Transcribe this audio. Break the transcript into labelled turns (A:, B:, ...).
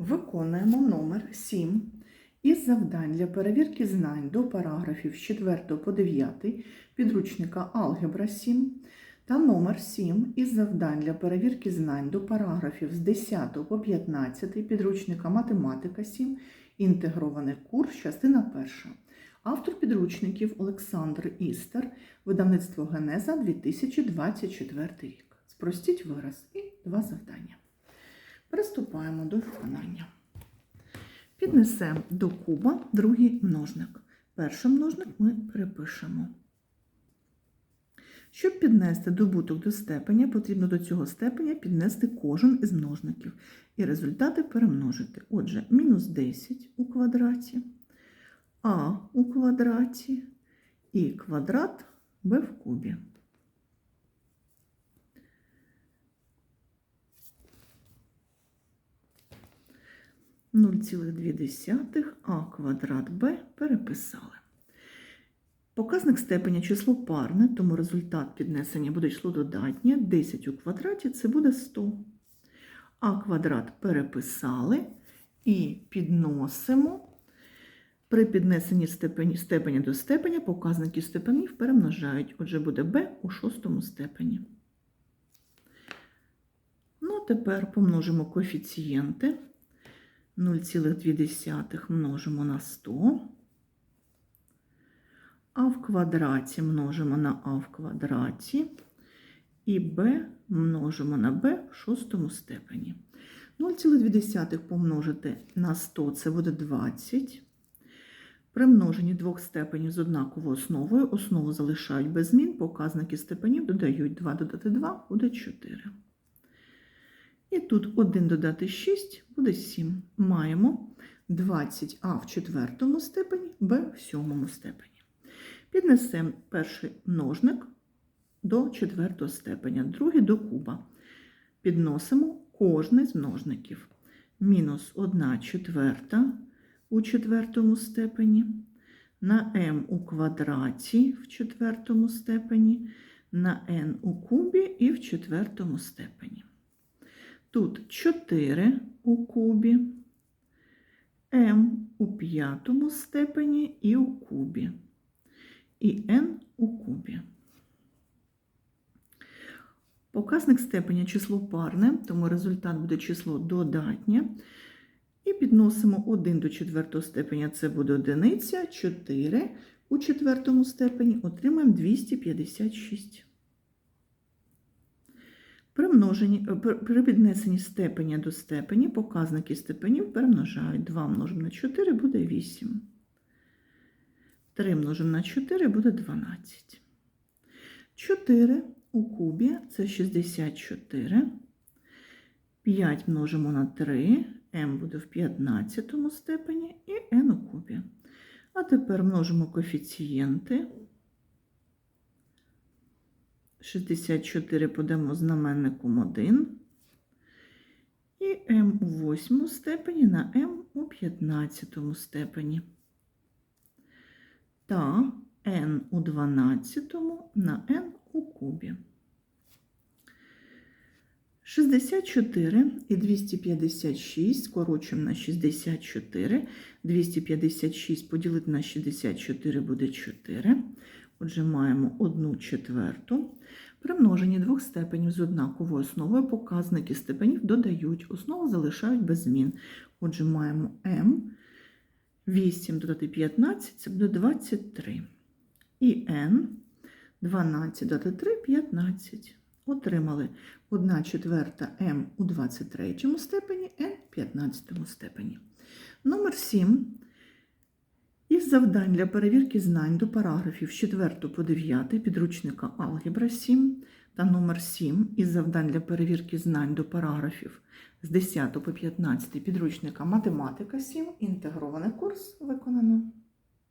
A: Виконуємо номер 7 із завдань для перевірки знань до параграфів з 4 по 9 підручника Алгебра 7 та номер 7 із завдань для перевірки знань до параграфів з 10 по 15 підручника Математика 7 інтегрований курс, частина 1. Автор підручників Олександр Істер, видавництво Генеза 2024 рік. Спростіть вираз і два завдання. Приступаємо до виконання. Піднесемо до куба другий множник. Перший множник ми перепишемо. Щоб піднести добуток до степеня, потрібно до цього степеня піднести кожен із множників. І результати перемножити. Отже, мінус 10 у квадраті, а у квадраті і квадрат b в кубі. Нуль цілих дві десятих а квадрат b переписали. Показник степеня число парне, тому результат піднесення буде число додатнє. 10 у квадраті це буде 100. А квадрат переписали і підносимо. При піднесенні степені, степеня до степеня показники степенів перемножають. Отже, буде b у шостому степені. Ну, тепер помножимо коефіцієнти. 0,2 множимо на 100. А в квадраті множимо на а в квадраті. І b множимо на b в шостому степені. 0,2 помножити на 100 це буде 20. При множенні двох степенів з однаковою основою основу залишають без змін, показники степенів додають 2 додати 2 буде 4. І тут 1 додати 6 буде 7. Маємо 20а в четвертому степені, b в сьомому степені. Піднесемо перший множник до четвертого степеня, другий до куба. Підносимо кожний з множників. Мінус 1 четверта у четвертому степені, на m у квадраті в четвертому степені, на n у кубі і в четвертому степені. Тут 4 у кубі, m у п'ятому степені і у кубі, і n у кубі. Показник степеня число парне, тому результат буде число додатнє. І підносимо 1 до четвертого степеня, це буде одиниця, 4 у четвертому степені отримаємо 256. При, множенні, при піднесенні степеня до степені показники степенів перемножають. 2 множимо на 4 буде 8. 3 множимо на 4 буде 12. 4 у кубі це 64. 5 множимо на 3, m буде в 15 степені і n у кубі. А тепер множимо коефіцієнти. 64 подамо знаменником 1. І m у 8 степені на m у 15 степені. Та n у 12 на n у кубі. 64 і 256 скорочуємо на 64. 256 поділити на 64 буде 4. Отже, маємо 1 четверту. При множенні двох степенів з однаковою основою показники степенів додають, основу залишають без змін. Отже, маємо m. 8 додати 15 це буде 23. І n 12 додати 3 15. Отримали 1 четверта m у 23 степені, n в 15 степені. Номер 7. Із завдань для перевірки знань до параграфів з 4 по 9 підручника Алгебра 7 та номер 7 із завдань для перевірки знань до параграфів з 10 по 15 підручника Математика 7. Інтегрований курс виконано.